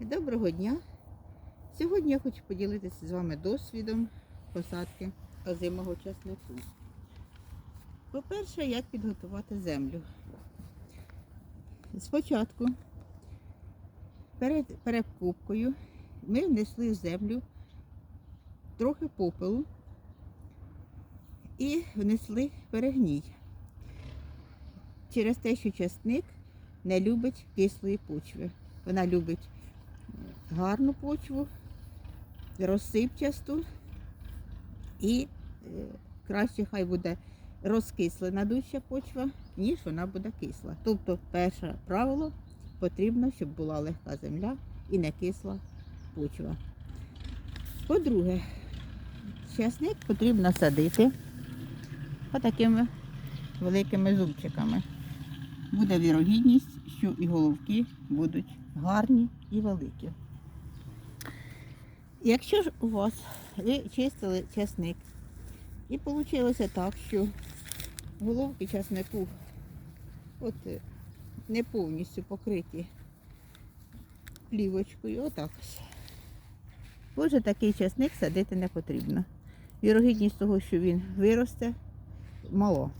Доброго дня! Сьогодні я хочу поділитися з вами досвідом посадки озимого часнику. По-перше, як підготувати землю. Спочатку перед перекупкою ми внесли в землю трохи попелу і внесли перегній. Через те, що часник не любить кислої почви. Вона любить гарну почву, розсипчасту і е, краще хай буде розкислена дужча почва, ніж вона буде кисла. Тобто, перше правило потрібно, щоб була легка земля і не кисла почва. По-друге, часник потрібно садити отакими великими зубчиками. Буде вірогідність, що і головки будуть гарні і великі. Якщо ж у вас ви чистили часник і вийшло так, що головки часнику от, е, не повністю покриті плівочкою, отак ось. Отже, такий часник садити не потрібно. Вірогідність того, що він виросте, мало.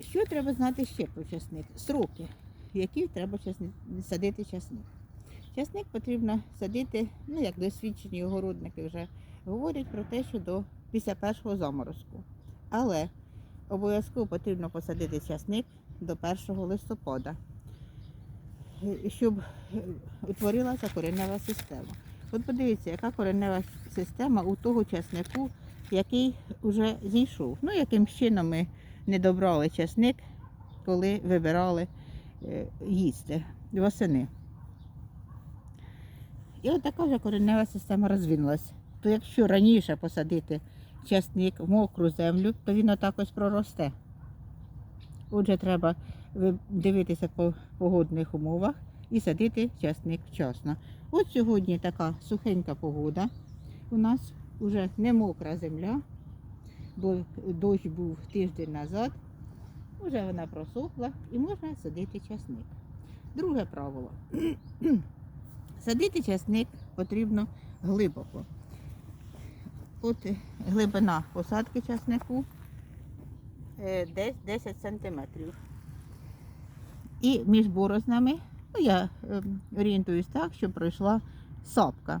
Що треба знати ще про часник? Сроки, в які треба садити часник. Часник потрібно садити, ну як досвідчені огородники вже говорять про те, що до після першого заморозку. Але обов'язково потрібно посадити часник до 1 листопада, е, щоб е, утворилася коренева система. От подивіться, яка коренева система у того часнику, який вже зійшов. Ну, яким чином ми не добрали часник, коли вибирали їсти восени. І от така вже коренева система розвинулася. То якщо раніше посадити часник в мокру землю, то він отак ось проросте. Отже, треба дивитися по погодних умовах і садити часник вчасно. От сьогодні така сухенька погода. У нас вже не мокра земля, бо дощ був тиждень назад. Вже вона просохла і можна садити часник. Друге правило. Садити часник потрібно глибоко. От глибина посадки часнику е, десь 10 сантиметрів. І між борознами, ну я е, орієнтуюсь так, що пройшла сапка.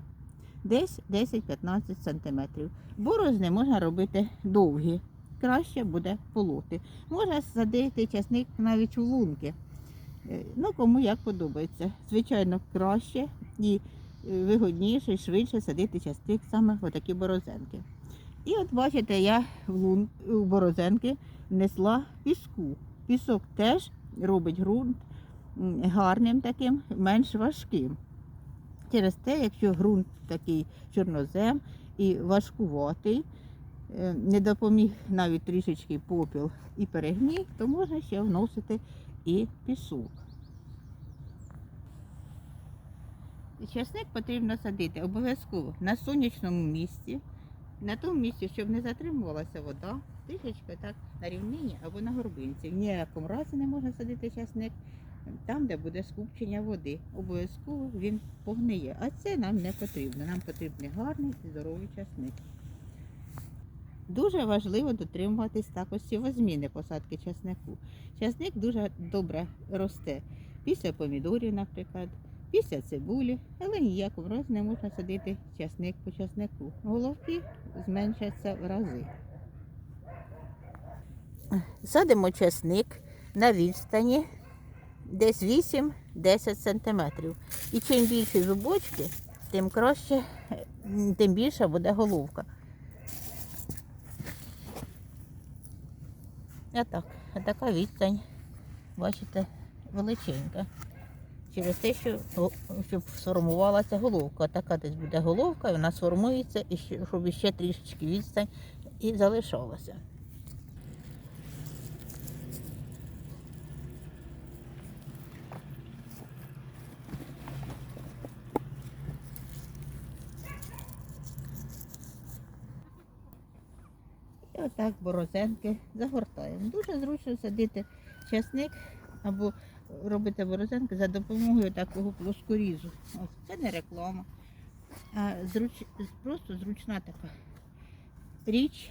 Десь 10-15 сантиметрів. Борозни можна робити довгі, краще буде полоти. Можна садити часник навіть у лунки. Е, Ну, кому як подобається. Звичайно, краще і е, вигодніше і швидше садити часник саме в такі борозенки. І от бачите, я в, лун... у борозенки внесла піску. Пісок теж робить ґрунт гарним таким, менш важким. Через те, якщо ґрунт такий чорнозем і важкуватий, не допоміг навіть трішечки попіл і перегній, то можна ще вносити і пісок. Часник потрібно садити обов'язково на сонячному місці, на тому місці, щоб не затримувалася вода, трішечки так на рівнині або на горбинці. В ніякому разі не можна садити часник там, де буде скупчення води. Обов'язково він погниє. А це нам не потрібно. Нам потрібний гарний і здоровий часник. Дуже важливо дотримуватись також сівозміни посадки часнику. Часник дуже добре росте після помідорів, наприклад, після цибулі, але ніякому разі не можна садити часник по часнику. Головки зменшаться в рази. Садимо часник на відстані десь 8-10 сантиметрів. І чим більше зубочки, тим краще, тим більша буде головка. А так, така відстань, бачите, величенька. Через те, що щоб сформувалася головка. Така десь буде головка, вона сформується, і щоб ще трішечки відстань і залишалася. Отак борозенки загортаємо. Дуже зручно садити часник або робите борозенки за допомогою такого плоскорізу. Ось, це не реклама. А зруч... просто зручна така річ,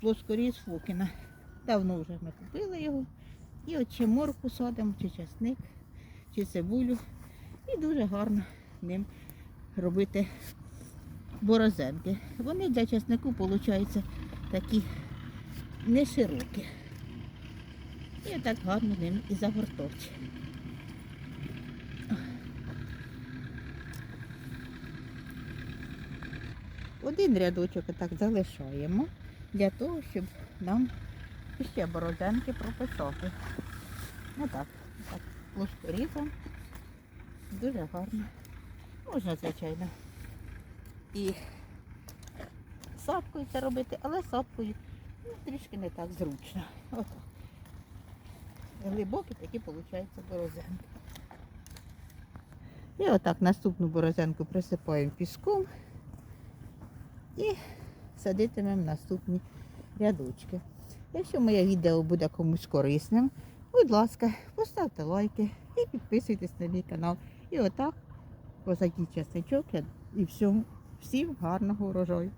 плоскоріз Фокіна. Давно вже ми купили його. І от чи морку садимо, чи часник, чи цибулю. І дуже гарно ним робити борозенки. Вони для часнику, виходить, такі не широкі. І так гарно ним і загортовчі. Один рядочок так залишаємо для того, щоб нам ще борозенки прописати. Ну так, плоскорізом. Дуже гарно. Можна, звичайно, і сапкою це робити, але сапкою ну, трішки не так зручно. Глибокі такі, виходить, борозенки. І отак наступну борозенку присипаємо піском і садитимемо наступні рядочки. Якщо моє відео буде комусь корисним, будь ласка, поставте лайки і підписуйтесь на мій канал. І отак, позаді часничок і всьому, всім гарного урожаю.